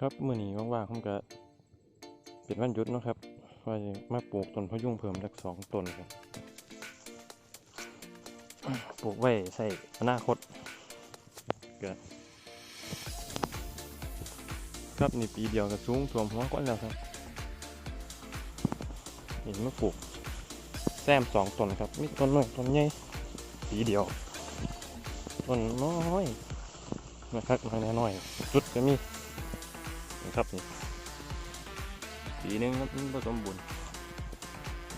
ครับมื้อนี้ว่างๆผมก็เป็นวันหยุดนะครับว่าจะมาปลูกต้นพยุงเพิ่มสักสองต้นครับปลูกไว้ใส่อนาคตก็ครับนี่ปีเดียวก็สูงท่วมหัวก้อนแล้วครับเห็นมาปลูกแซมสองต้นครับมีต้นน้อยต้นใหญ่ปีเดียวต้นน้อยนะครับน้อยน้อยจุดก็มี ครับนี่ปีนึงครับผสมบูรณ์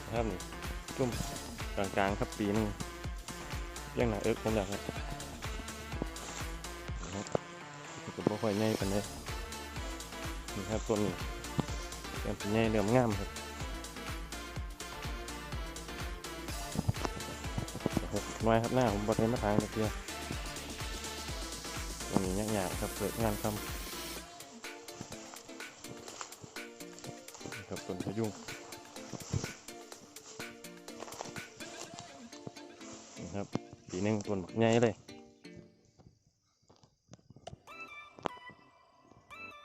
นะครับนี่จุ่มกลางๆครับปีนึงเรียังหนาเอิกผมแล้วครับนะครับก็ค่อยใหญ่ปานใดนี่ครับต้นนี้เริ่มเป็นใหญ่เริ่มงามครับหกน้อยครับหน้าผมบดเห็นมาทางเดียวตรงนี้ยากๆครับเกิดงานทำ ยุงนะครับปีหนึ่งต้นบักใหญ่เลย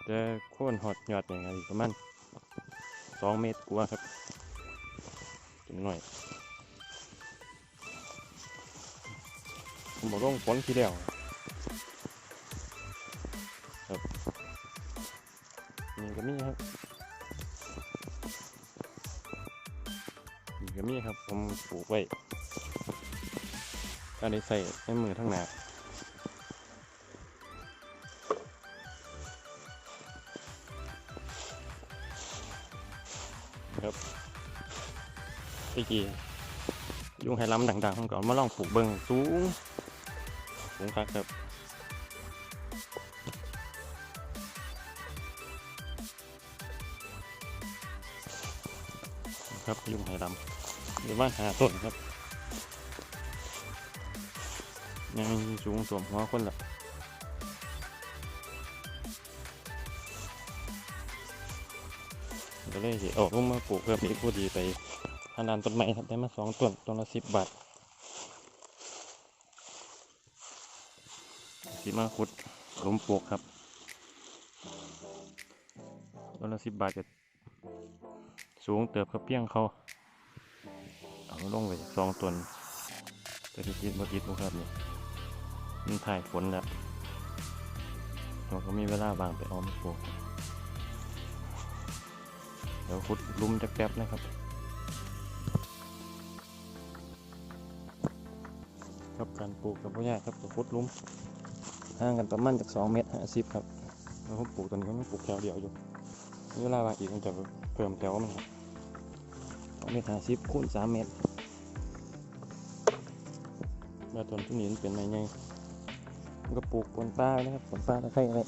แต่โค่นหอดยอดอย่างไรประมาณสองเมตรกว่าครับจุดหน่อยผมบอกต้องฝนทีเดียว ปลูกไว้ก็ได้ใส่ในมือทั้งหนาครับพี่กียุงไฮล้ำดังๆก่อนมาลองปลูกเบิ้งสูงสูงครับครับครับยุงไฮล้ำ หรือว่าหาต้นครับยังสูงสวมหัวคนละก็เลยสิออกลงมาปลูกเพิ่อมอีกพอดีไปทานดานต้นไม้ครับได้มาสองต้นต้นละสิบบาทสีมาขุดหลุมปลูกครับต้นละสิบบาทจะสูงเติบครับเพียงเขา ลงไปสองตัวแต่ที่คิดว่าคิดบ่ครับเนี่ยมันถ่ายฝนแล้วเราก็มีเวลาบางไปออมปลูกเดี๋ยวขุดลุมจักแป๊บนะครับ ครับการปลูกกับพ่อใหญ่ครับก็ขุดลุมห่างกันประมาณจากสองเมตรห้าสิบครับแล้วผมปลูกตอนนี้ก็ไม่ปลูกแถวเดียวอยู่เวลาบางอีกมันจะเพิ่มแถวมันครับสองเมตรห้าสิบคูณสามเมตร มาต้นทุนี้มันเป็นไม้ไงมันก็ปลูกปนปลานะครับปนปลาตะไคร้อะไร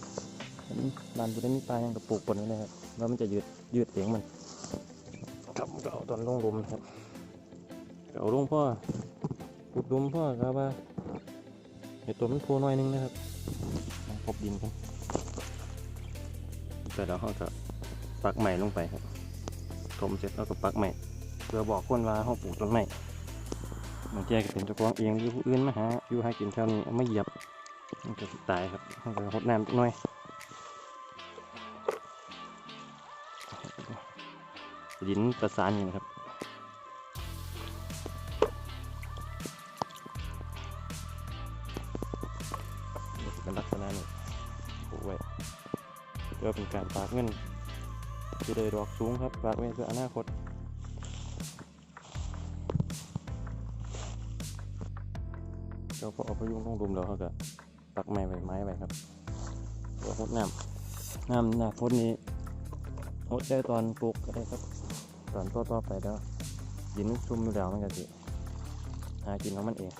บ้านบุได้มีปลายังก็ปลูกปนไว้เลยครับแล้วมันจะยืดยืดเสียงมันครับก็เอาต้นลงลุมครับก็เอาลงพ่อขุดลุมพ่อครับว่าเห็ดตัวมันโผล่หน่อยนึงนะครับพบดินกันแต่แล้วเขาก็ปักใหม่ลงไปครับถมเสร็จแล้วก็ปักใหม่เพื่อบอกคนว่าเขาปลูกต้นไม้ บางแจก็เป็นเจ้าของเองหรือผู้อื่นมาหาอยู่หากินแถวนี้เอาไม่เหยียบมันก็ตายครับมันก็หดน้ำจักหน่อยดินประสานอยู่นะครับเป็นลักษณะนี้ปลูกไว้เพื่อเป็นการฝากเงินที่ได้ดอกสูงครับฝากไว้เพื่ออนาคต เราพอเอาพยุงรุมแล้วเขาก็ปักไม้ใบไม้ไว้ครับเพื่อหดน้ำน้ำหน้าฝนนี้หดใจตอนปลูกก็ได้ครับ ตอนต่อๆไปแล้วยินซุ่มอยู่แล้วมันก็สิหากินของมันเอง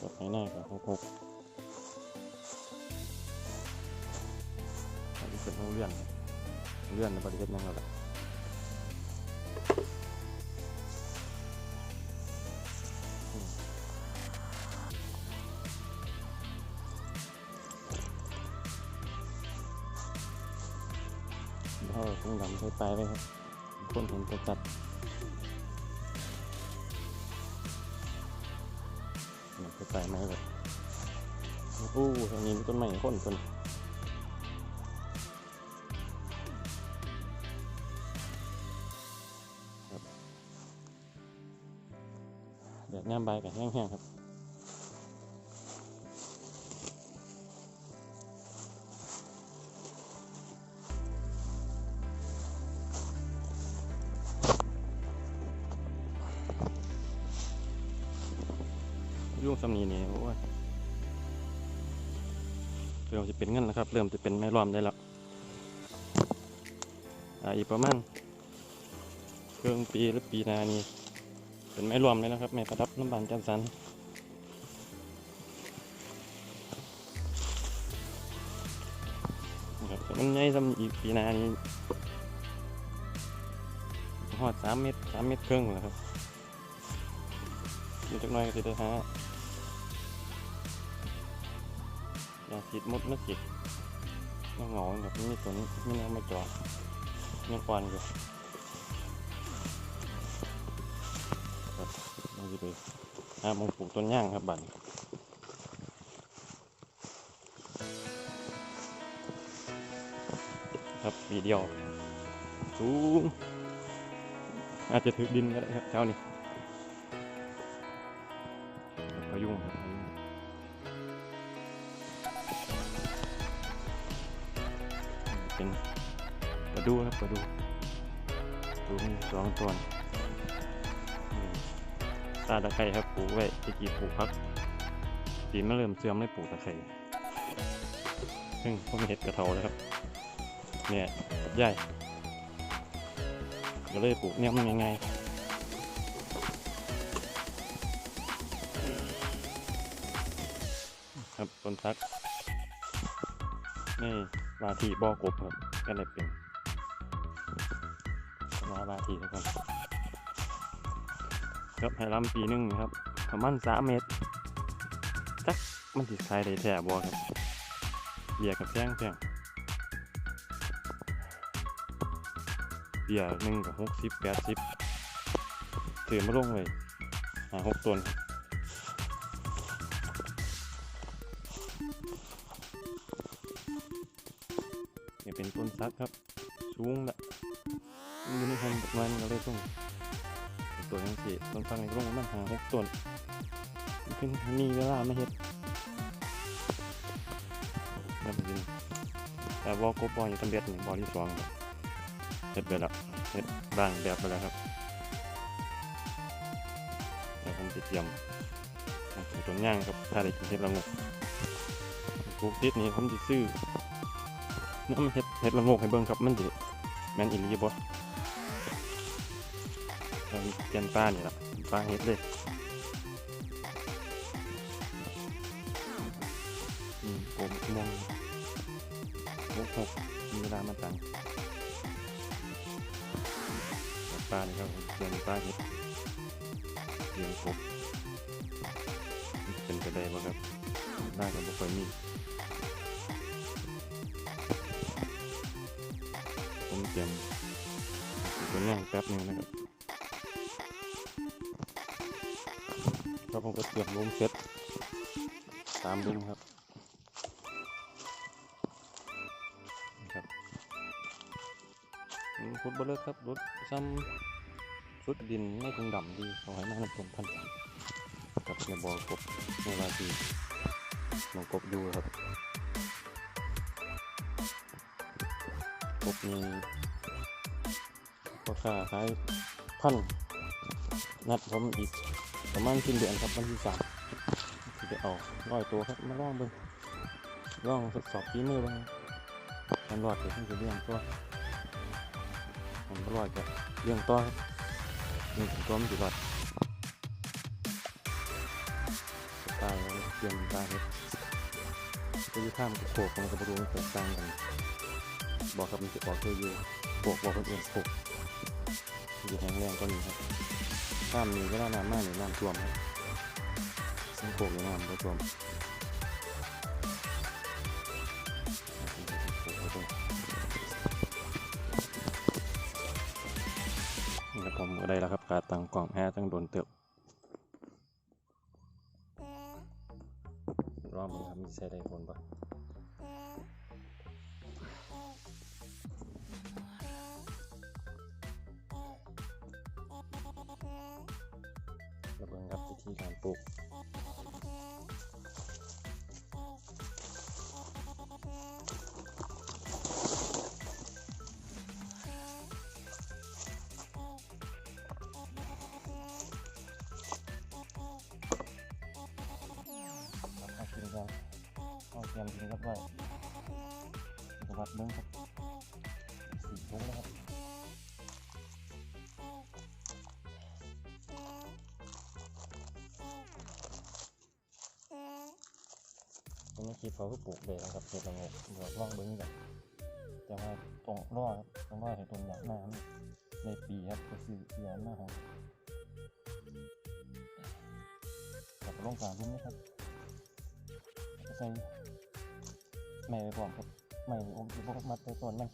ก็ให้หน้ากับหกหก ลื่อนเลื่อนในบริเวณนั่งเราละอืมเดี๋ยวเราต้องดำใช้ไปลยไว้ครับคนเห็นตัวจัดมันจะใส่ไม้แบบอู้ทางนี้มีต้นไม้คนคนค น้ำใบกับแห้งๆครับยุ่งสำนีนี่โอ้ยเริ่มจะเป็นเงินแล้วครับ เริ่มจะเป็นไม้ล้อมได้แล้วอ่าอีกประมาณเครื่องปีหรือปีนานี่ เป็นไม้รวมเลยนะครับไม้ประดับน้ำบานจันสันนะครับมันใหญ่สำอีกปีนานี่หอดสามเมตรสามเมตรครึ่งแล้วครับมีจักหน่อยก็จะได้ฮะอยาฉีดมดไม่ฉีดไม่เหงาแบบนี้ตัวนี้ไม่น่าไม่จอดยังควันอยู่ นี่จะไปหามงปลูกต้นย่างครับบันครับปีเดียวสูงอาจจะถึกดินก็ได้ครับเช้านี้พายุงครับพายุงเป็นปลาดูครับปลาดูดูมีสองตัว ตาตะไคร้ครับปลูกไว้ตะกี้ปลูกพักปีนมาเริ่มเสื่อมเลยปลูกตะไคร้ซึ่งผมเห็ดกระเทาแล้วครับ เนี่ยใหญ่ก็เลยปลูกเนี่ยมันยังไงครับต้นทักนี่วาทีบอกบครับก็เลยเป็นมาวาทีแล้วกัน ครับให้ลำปีหนึ่งครับประมาณสามเมตรจักมันติดคายได้แท้บอครับเบียกับแซงแซงเบียหนึ่งกับหกสิบแปดสิบถือมาลงเลยหาหกต้นครับนี่เป็นต้นซักครับสูงละอยู่ในพันประมาณก็เลยต้อง ตัวยังสิต้นฟังในร่องมันหาหกต้นเพิ่งมีเวลาไม่เฮ็ดนั่นเป็นแต่บอลกกบออยู่ตำเบ็ดนี่บอลที่สองเฮ็ดไปแล้วเฮ็ดร่างแบบไปแล้วครับแต่ผมจะเตรียมต้นย่างครับถ้าได้กินเฮ็ดละงกปลูกติดนี่ผมจะซื้อน้ำเฮ็ดเฮ็ดละงกให้เบิ่งครับมันสิแม่นอีหลีบ่ เปลี่ยนป้านี่ล่ะป้าเฮ็ดเลยอืมผมมองหกหกมีเวลามาตังป้านี่ครับเปลี่ยนป้าเฮ็ดเลี้ยงกบเป็นกระไดบ่ครับได้ก็บ่ค่อยมีผมเตรียมตัวย่างแป๊บหนึงนะครับ แล้วผมก็เตรียมลมเซ็ตตามดึงครับครับอืมขุดบ่เลิกครับรถซ้ำชุดดินไม่คงดำดีเอาไว้มาหน้ำผมพันกับในบ่อกบในวาทีบ่อกบดูครับกบนี่ราคาขายพันนัดผมอีก ประมาณสิ้นเดือนครับวันที่สามที่จะเอาร้อยตัวครับมาล่องเบิ่งล่องทดสอบฝีมือบ้างมันรอดเดี๋ยวผมจะเลี้ยงตัวมันบ่รอดก็เลี้ยงตัวครับนี่ถึงตัวมันจะรอดตายแล้วเลี้ยงตายครับจะยู่ข้ามกับโขกมันก็บรู้มันแตกต่างกัน บอกครับมันจะบอกตัวอยู่โขกบอกคนอื่นโขกอยู่แห้งแรงก็มีครับ ถ้ามีเวลานานมากเนี่ยน้ำท่วมครับซึ่งโขกน้ำก็ท่วมก็ได้แล้วครับการตั้งกล่องแฮจังโดนเติบรอบมึงครับมีใส่ได้ผลปะ บิ่งครับวิธีกา เขาก็ปลูกเลยนะครับเห็ดละโงกเดี๋ยวลองเบิ้งกันแต่ว่าต้องรอครับต้องรอให้ต้นหยาหน้ามันในปีครับก็คือเสียหน้าของกับลงกลางรุ่นนะครับใส่ไม้ไปพร้อมครับไม้นี่ผมจะบอกมัดไปต้นมัน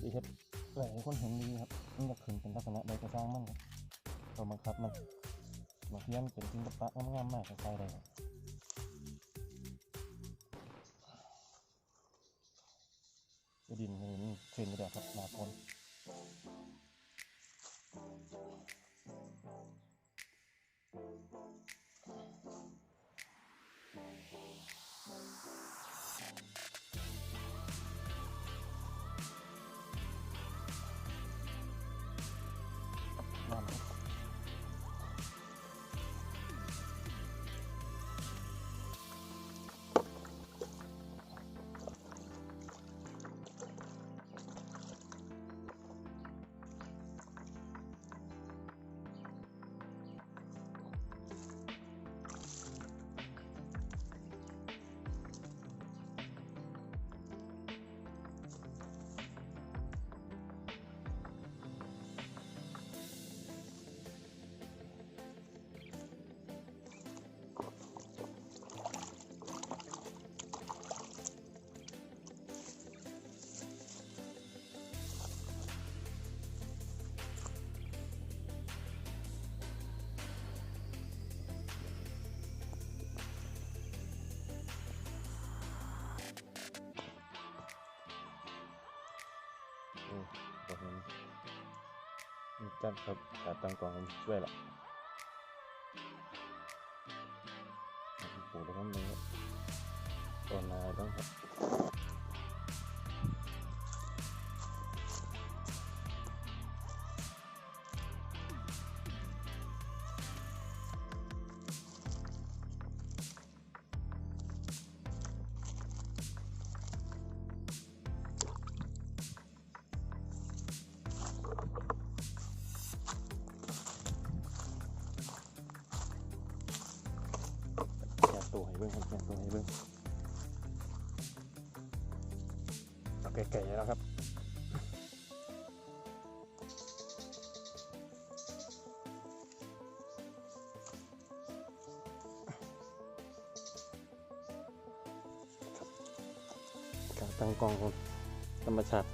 สิเฮ็ดเพื่อให้คนเห็นดีครับมันจะขึ้นเป็นลักษณะใดก็สร้างมันครับตัวบังคับมันบางทีมันเป็นศิลปะงามๆมากก็ใส่ได้ครับ นี่มันชื้นไปแล้วครับหนาฝน จัดครับการตั้งกล่องมันช่วยละปลูแล้วก็มีต้นนาต้องครับ ตัวให้เบิ้งครับแกะตัวให้เบิ้งเอาไก่ๆแล้วครับการตั้งกล้องของธรรมชาติ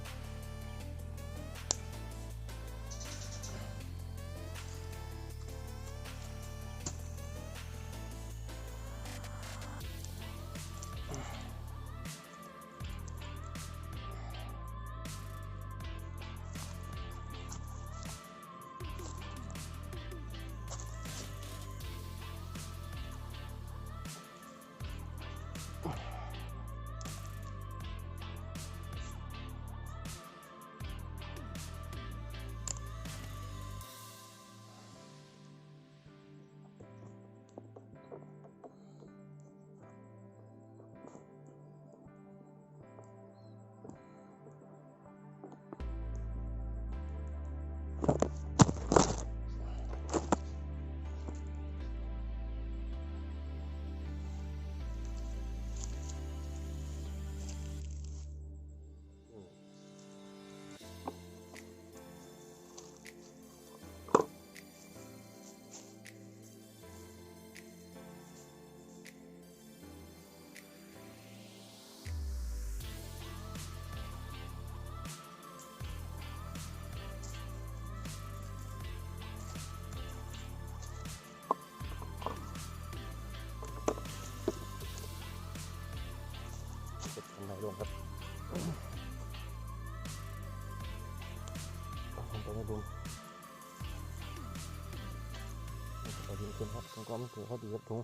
ขึ้นครับมันก็มันถือเขาดีครับถุง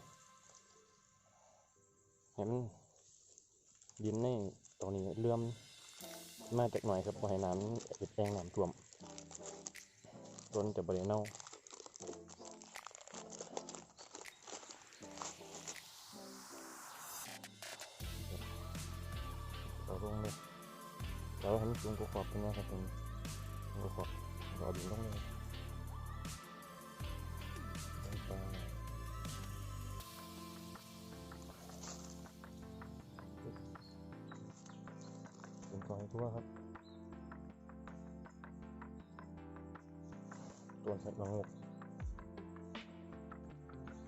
เห็นดินในตรงนี้เลื่อมมาจากหน่อยครับบ่ให้น้ำเอ็ดแดงน้ำท่วมต้นจะบริเน่าเราลงเลยเราให้มันสูงกวาขอบตรงนี้ครับตรงนี้งกวาขอบเรอาดินลงเลย ตัวครับ ตัวสัตว์นงก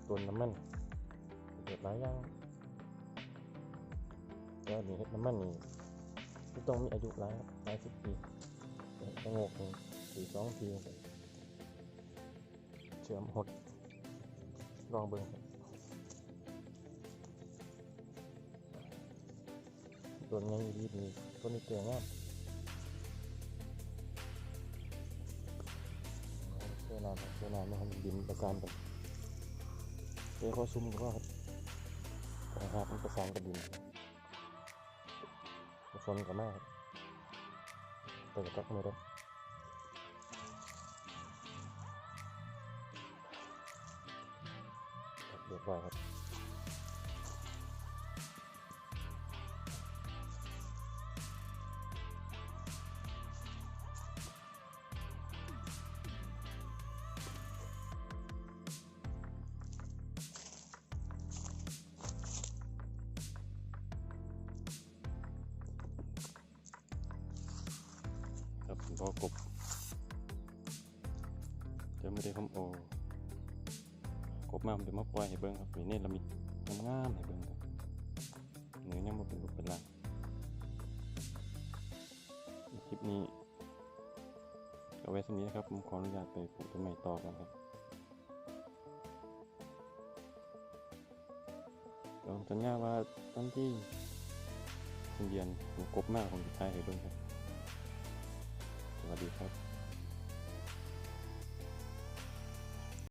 ตัวน้ำมันเกิดหลายอย่างแล้วนี่เฮ็ดน้ำมันนี่ที่ต้องมีอายุหลายหลายสิบปีเฮ็ดสงกสี่สองทีเชื่อมหดลองเบิ่งครับ ตัวนี้ดีดีตัวนี้เก่งงามเสื้อน้ำเสื้อน้ำนะครับดินประการกันเดี๋ยวเขาซุ่มก็ครับนะครับมันประสานกับดินฝนกับแม่ครับแต่ก็ตักไม่ได้เรียบร้อยครับ จะไม่ได้คำโอกบมาผมจะมาปล่อยให้เบิ้งครับนี่เรามีงามๆให้เบิ้งครับเนื้อยังมาเป็นรูปเป็นร่างคลิปนี้เอาไว้สำนี้นะครับผมขออนุญาตไปปลูกต้นไม้ต่อกันครับเดี๋ยวผมสัญญาว่าตอนที่คุณเรียนผมกบมากผมจะใช้ให้เบิ้งครับสวัสดีครับ